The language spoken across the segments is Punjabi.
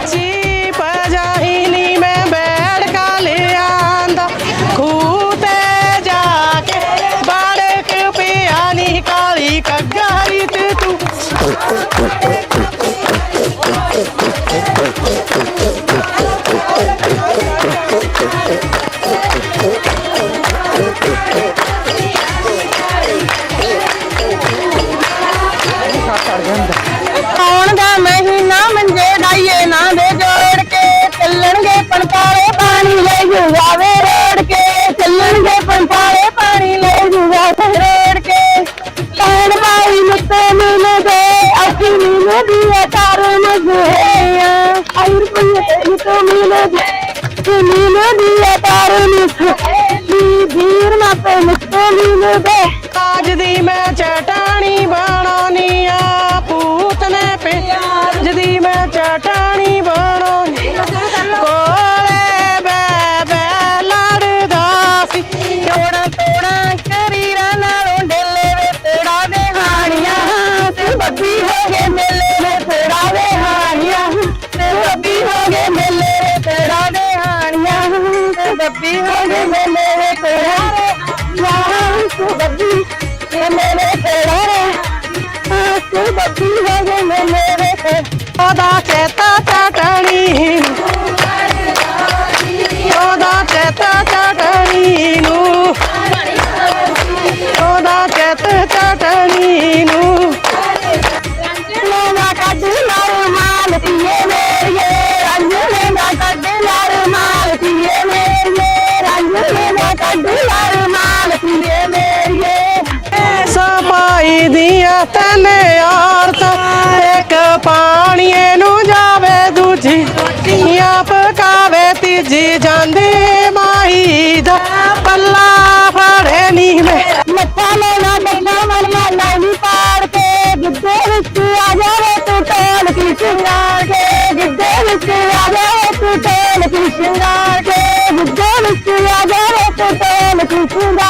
ਕੱਚੀ ਅਸੀਂ ਮਿਲ ਦੀਏ ਤਾਰ ਮਜ਼ੇਆ ਆਈ ਰੁਪਈਏ ਤੇ ਤੋ ਮਿਲ ਗਏ ਤੂੰ ਮਿਲ ਦੀਏ ਤਾਰ ਮਜ਼ੇ ਵੀਰ ਨਾ Toda cheta chatanin Toda cheta chatanin ਸਪਾਈ ਦੀਆਂ ਤਨ ਔਰਤ ਇੱਕ ਪਾਣੀਏ ਨੂੰ ਜਾਵੇ ਦੂਜੀ ਰੋਟੀਆਂ ਪਕਾਵੇ ਤੀਜੀ ਜਾਂਦੀ ਮਾਈ ਦਾ ਪੱਲਾ ਫੜੇ ਨੀ ਮੈਂ ਮੱਥਾ ਲੈਣਾ ਡੱਗਾ ਮਨ ਮਾਲਾ ਪਾੜ ਕੇ ਗਿੱਧੇ ਵਿੱਚ ਆ ਜਾਵੇ ਤੂੰ ਟੋਲ ਕੀ ਸ਼ਿੰਗਾਰ ਕੇ ਗਿੱਧੇ ਵਿੱਚ ਆ ਜਾਵੇ ਤੂੰ ਟੋਲ ਕੀ ਸ਼ਿੰਗਾਰ ਕੇ ਗਿੱਧੇ ਵਿੱਚ ਆ ਜਾਵੇ ਤੂੰ ਟੋਲ ਕੀ ਸ਼ਿੰਗਾਰ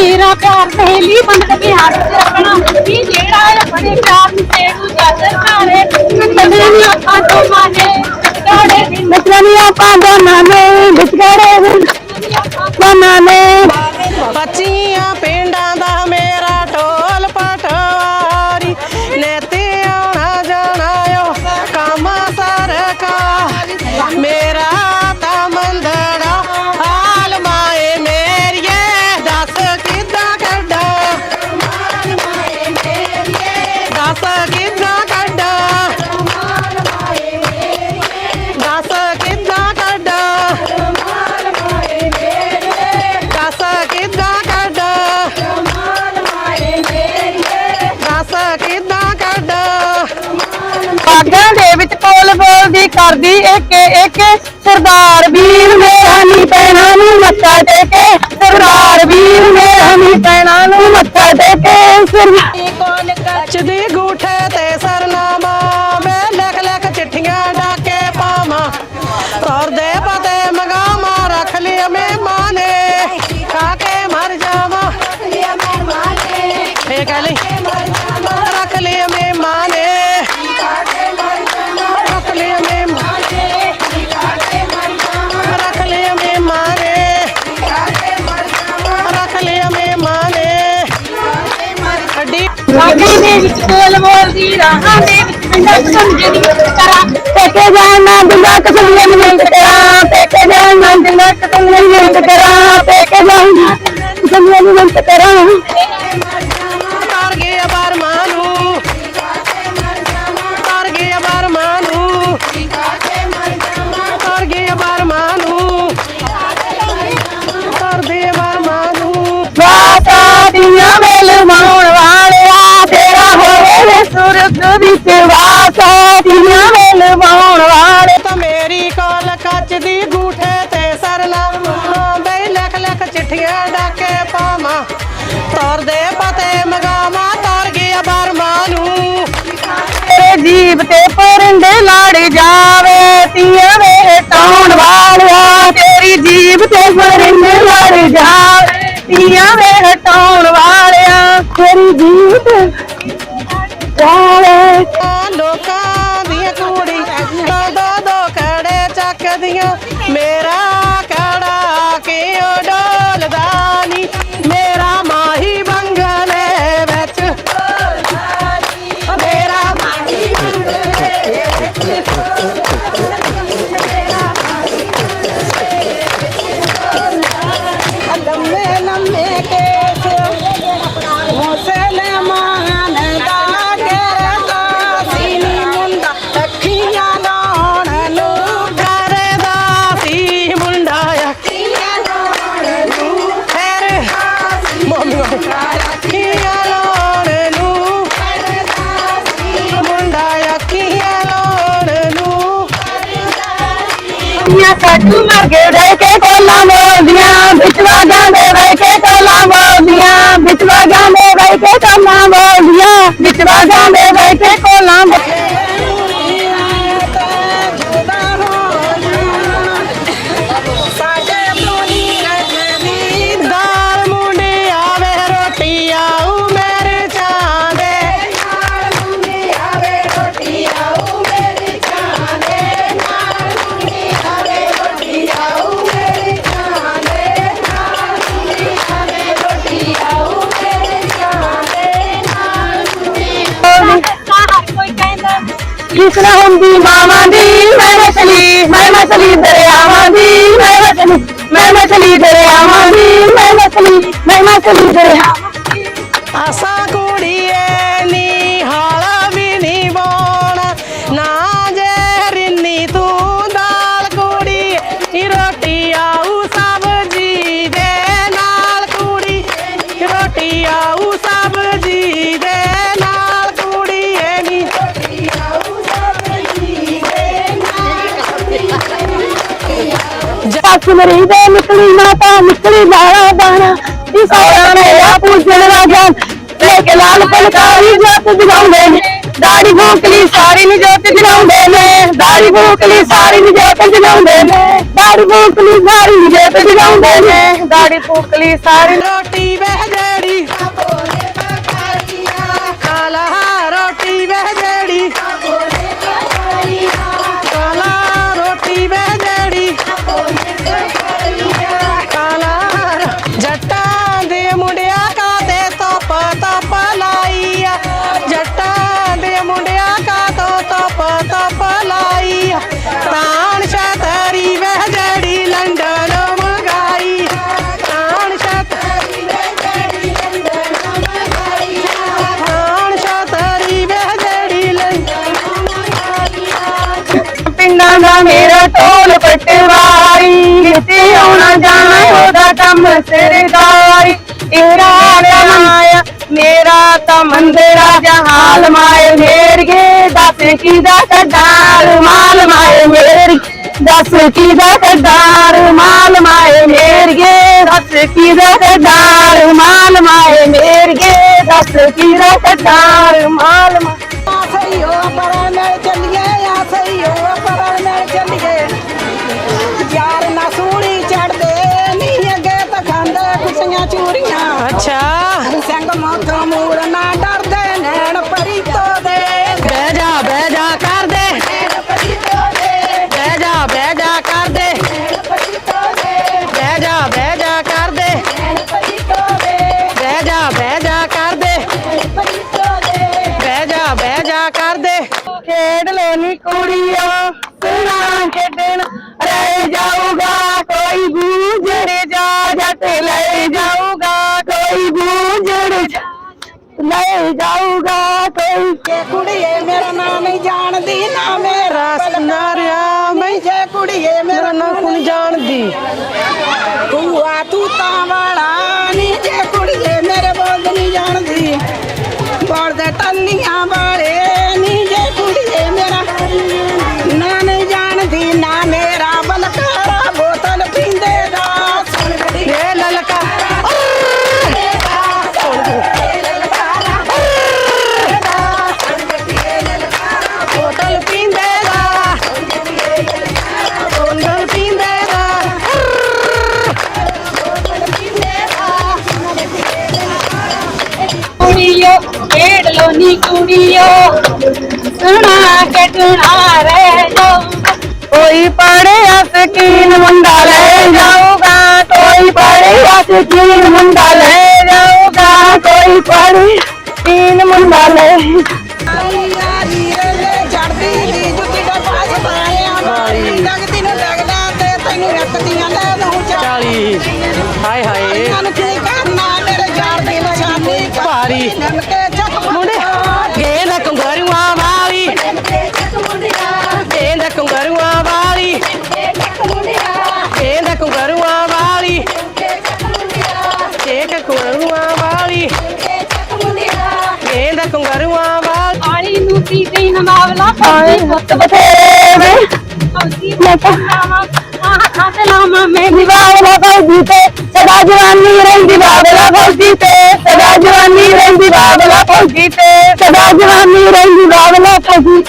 ਮੇਰਾ ਪਿਆਰ ਸਹੇਲੀ ਬਣ ਕੇ ਹੱਥ ਰੱਖਣਾ। ਵੀ ਜਿਹੜਾ ਆਪਣੇ ਪਿਆਰ ਨੂੰ ਤੇਰੂ ਜਾਦਰ ਮਾਰੇ ਕਦੇ ਨਹੀਂ ਆਪਾਂ ਤੋਂ ਮਾਨੇ ਵਿਛੜੇ ਦਿਨ ਵਿਛੜੇ ਆਪਾਂ ਦੋਨਾਂ ਨੇ ਵਿਛੜੇ ਦੋਨਾਂ ਨੇ ਪੱਚੀਆਂ ਪਿੰਡਾਂ ਕਰਦੀ ਇੱਕ ਇੱਕ ਸਰਦਾਰ ਵੀਰ ਮੇਰਾ ਨੀ ਪੈਣਾ ਨੂੰ ਮੱਥਾ ਟੇਕੇ। ਸਰਦਾਰ ਵੀਰ ਮੇਰਾ ਨੀ ਪੈਣਾ ਨੂੰ ਮੱਥਾ ਟੇਕੇ। ਸਰਦਾਰ ਦੀ ਰਾਹਾਂ ਦੇ ਵਿੱਚ ਪਿੰਡਾਂ ਸਮਝੇ ਦੀ ਕਰਾਂ ਪੇਕੇ ਜਾਣਾ ਦਿਲਾਂ ਕਸਮੀਆਂ ਮਿਹਨਤ ਕਰਾਂ ਪੇਕੇ ਜਾਣਾ ਦਿਲਾਂ ਕਸਮੀਆਂ ਮਿਹਨਤ ਕਰਾਂ ਪੇਕੇ ਜਾਣਾ ਕਸਮੀਆਂ ਮਿਹਨਤ ਕਰਾਂ ਕਰ ਗਿਆ ਬਰਮਾ ਵਿੱਚ ਵਾਸਾ ਦੀਆਂ ਵੇਲ ਮਾਉਣ ਵਾਲੇ। ਤਾਂ ਮੇਰੀ ਕੋਲ ਕੱਚ ਦੀ ਗੂਠੇ ਤੇ ਸਰਲਾ ਆਉਂਦੇ ਲੱਖ ਲੱਖ ਚਿੱਠੀਆਂ ਡਾਕੇ ਪਾਵਾਂ। ਤੌਰ ਦੇ ਪਤੇ ਮਗਾਵਾਂ ਤਰ ਗਿਆ ਬਰਮਾ ਨੂੰ। ਤੇਰੇ ਜੀਬ ਤੇ ਪਰੰਦੇ ਲੜ ਜਾਵੇ ਤੀਆਂ ਵੇ ਟਾਉਣ ਵਾਲਿਆ ਤੇਰੀ ਜੀਬ ਤੇ ਪਰੰਦੇ ਲੜ ਜਾਵੇ ਤੀਆਂ ਵੇ ਟਾਉਣ ਵਾਲਿਆ ਤੇਰੀ ਜੀਬ ਮਰ ਗਏ ਰਹਿ ਕੇ ਕੋਲਾਂ ਬੋਲਦੀਆਂ ਵਿਚਵਾ ਜਾਂਦੇ ਰਹਿ ਕੇ ਕੋਲਾਂ ਬੋਲਦੀਆਂ ਵਿਚਵਾ ਜਾਂਦੇ ਰਹਿ ਕੇ ਕੋਲਾਂ ਬੋਲਦੀਆਂ ਵਿਚਵਾ ਜਾਂਦੇ ਰਹਿ ਕੇ ਕੋਲਾਂ ਕਿਸਨਾ ਹੁੰਦੀ, ਮਾਵਾਂ ਦੀ, ਮੈਂ ਮਛਲੀ ਮੈਂ ਮਛਲੀ ਦਰਿਆਵਾਂ ਦੀ, ਮੈਂ ਮਛਲੀ ਮੈਂ ਮਛਲੀ ਦਰਿਆਵਾਂ ਦੀ, ਮੈਂ ਮਛਲੀ ਮੈਂ ਮਛਲੀ ਦਰਿਆਵਾਂ ਆਸਾ ਸੱਸ ਮਰੀ ਦੇ ਨਿਕਲੀ ਮਾਤਾ ਨਿਕਲੀ ਦਾਣਾ ਦਾਣਾ ਇਸ ਸਾਰਾ ਨੇ ਆ ਪੂਜਣ ਰਾਜਾ ਲੈ ਕੇ ਲਾਲ ਪਲਕਾਰੀ ਜੋਤ ਜਗਾਉਂਦੇ ਨੇ। ਦਾੜੀ ਭੂਕਲੀ ਸਾਰੀ ਨੂੰ ਜੋਤ ਜਗਾਉਂਦੇ ਨੇ। ਦਾੜੀ ਭੂਕਲੀ ਸਾਰੀ ਨੂੰ ਜੋਤ ਜਗਾਉਂਦੇ ਨੇ। ਦਾੜੀ ਭੂਕਲੀ ਸਾਰੀ ਨੂੰ ਜੋਤ ਜਗਾਉਂਦੇ ਨੇ। ਦਾੜੀ ਭੂਕਲੀ ਸਾਰੀ ਰੋਟੀ ਵਹਿ ढोल पटवारी किते आना जाना होदा कम सरदारी तेरा कमाया मेरा तो मंदिरा जहाल माए मेर गे दस की दस दार माल माए मेर दस की दस दार माल माए मेर गे दस की दस दार माल माए मेर गे दस की दस दार माल माए ਸਿੰਘ ਮੋਥੋਂ ਮੂਰ ਨਾ ਡਰਦੇ ਨੈਣ ਪਰੀ ਤੋਂ ਦੇ ਬਹਿ ਜਾ ਬਹਿ ਜਾ ਕਰ ਦੇ ਬਹਿ ਜਾ ਬਹਿ ਜਾ ਕਰ ਦੇ ਬਹਿ ਜਾ ਬਹਿ ਜਾ ਕਰ ਦੇ ਬਹਿ ਜਾ ਬਹਿ ਜਾ ਕਰ ਦੇ ਬਹਿ ਜਾ ਬਹਿ ਜਾ ਖੇਡ ਲੋ ਨੀ ਕੁੜੀਓ ਸੁਣਾ ਖੇਡਣ ਰਹਿ ਜਾਊਗਾ ਕੋਈ ਬੂਝੜ ਜਾ ਜੱਟ ਲੈ ਜਾਊਗਾ ਕੋਈ ਲੈ ਜਾਊਗਾ ਕੋਈ। ਜੇ ਕੁੜੀਏ ਮੇਰਾ ਨਾਂ ਨਹੀਂ ਜਾਣਦੀ ਨਾ ਮੇਰਾ ਨਾਰਿਆ ਮੈਂ ਜੇ ਕੁੜੀਏ ਮੇਰਾ ਮੇਰਾ ਨਾਂ ਕੋਈ ਜਾਣਦੀ। ਤੂੰ ਤੂੰ ਤਾਂ ਵਾਲਾ ਨਹੀਂ ਜੇ ਕੁੜੀਏ ਮੇਰੇ ਬੋਲ ਨਹੀਂ ਜਾਣਦੀ। ਬੋਲ ਦੇ ਟੱਲੀਆਂ ਸੁਣਾ ਖੇਡਣਾ ਰਹਿ ਜਾਊਗਾ ਕੋਈ ਪੜਿਆ ਸਕੀਨ ਮੁੰਡਾ ਲੈ ਜਾਊਗਾ ਕੋਈ ਪੜਿਆ ਸਕੀਨ ਮੁੰਡਾ ਲੈ ਜਾਊਗਾ ਕੋਈ ਪੜਿਆ ਸਕੀਨ ਮੁੰਡਾ ਨੂੰ ਪੀਤੀ ਨਾ ਮਾਵਲਾ ਪਾਣੀ ਮੁੱਤ ਬਥੇਰੇ। ਮੈਂ ਕਹਾਵਾ ਆਹ ਖਾਤੇ ਲਾਮਾ ਮੈਂ ਦੀਵਾਲਾ ਫੌਜੀ ਤੇ ਸਦਾ ਜਵਾਨੀ ਰਹਿੰਦੀ ਬਾਬਲਾ ਫੌਜੀ ਤੇ। ਸਦਾ ਜਵਾਨੀ ਰਹਿੰਦੀ ਬਾਬਲਾ ਫੌਜੀ ਤੇ ਸਦਾ ਜਵਾਨੀ ਰਹਿੰਦੀ ਬਾਬਲਾ ਫੌਜੀ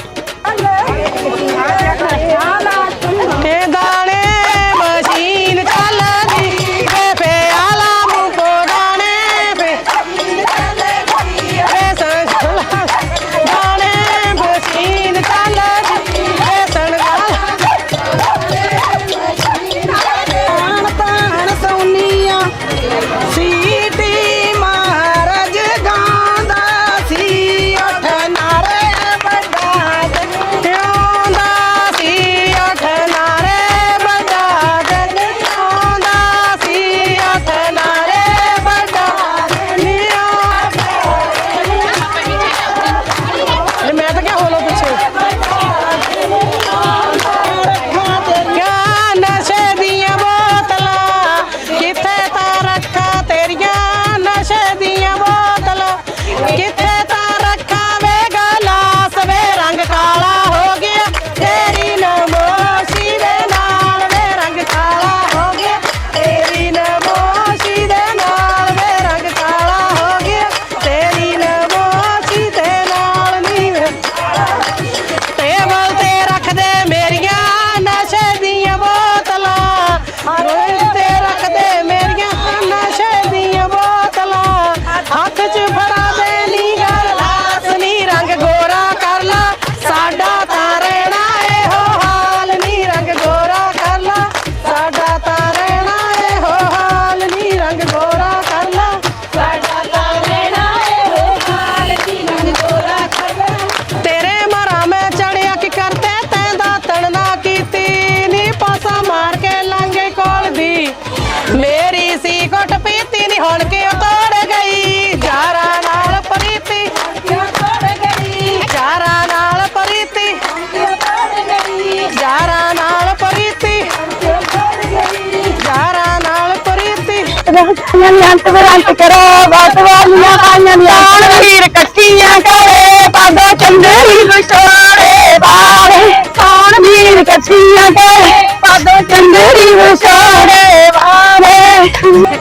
ਪ੍ਰੀਤੀ ਦੀ ਅੰਤ ਵਿਰੰਤ ਕਰੋ ਬਾਤ ਵਾਲੀਆਂ ਆਈਆਂ ਦੀਆਂ ਕਾਣ ਵੀਰ ਕੱਟੀਆਂ ਕਰੇ ਪਾਦੋ ਚੰਦਰੀ ਵਿਛੋੜੇ ਬਾਰੇ ਕਾਣ ਵੀਰ ਕੱਟੀਆਂ ਕਰੇ ਪਾਦੋ ਚੰਦਰੀ ਵਿਛੋੜੇ ਬਾਰੇ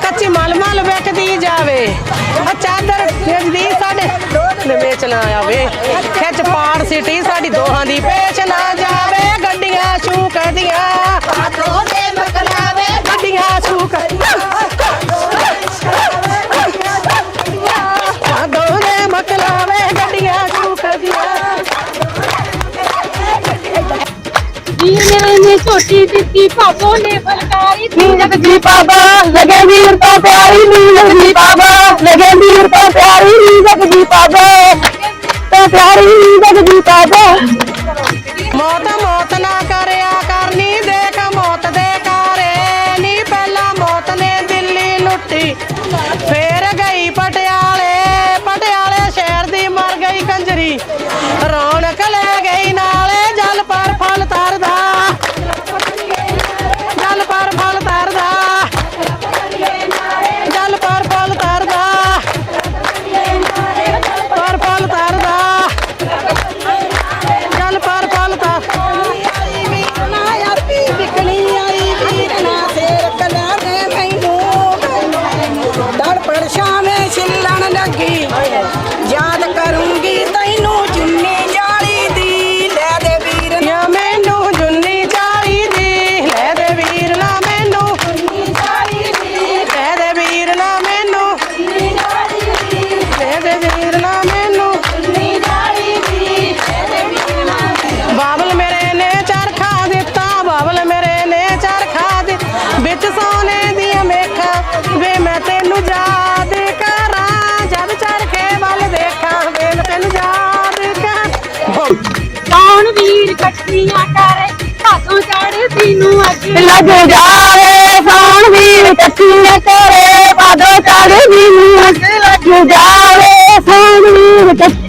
ਕੱਚੀ ਮਲ ਮਲ ਵੇਖਦੀ ਜਾਵੇ। ਆ ਚਾਦਰ ਵੇਚਦੀ ਸਾਡੇ। ਨੇ ਵੇਚਣਾ ਆਵੇ। ਖਿੱਚ ਪਾੜ ਸਿਟੀ ਸਾਡੀ ਦੋਹਾਂ ਦੀ ਪੇਚ ਨੇ ਨੇ ਛੋਟੀ ਦਿੱਤੀ ਭਾਬੋ ਨੇ ਫਲਕਾਰੀ ਨੀ ਜਗਦੀ ਬਾਬਾ ਲਗੇ ਵੀਰ ਤੋਂ ਪਿਆਰੀ ਨੀ ਜਗਦੀ ਬਾਬਾ ਲਗੇ ਵੀਰ ਤੋਂ ਪਿਆਰੀ ਨੀ ਜਗਦੀ ਕੱਟੀਆਂ ਕਰੇ ਕਾਤੋਂ ਚੜਦੀ ਨੂੰ ਅੱਗ ਲੱਗ ਜਾਵੇ ਕੌਣ ਵੀਰ ਕੱਟੀਆਂ ਕਰੇ ਬਾਦੋਂ ਚੜਦੀ ਨੂੰ ਅੱਗ ਲੱਗ ਜਾਵੇ ਕੌਣ ਵੀਰ ਕੱਟੀਆਂ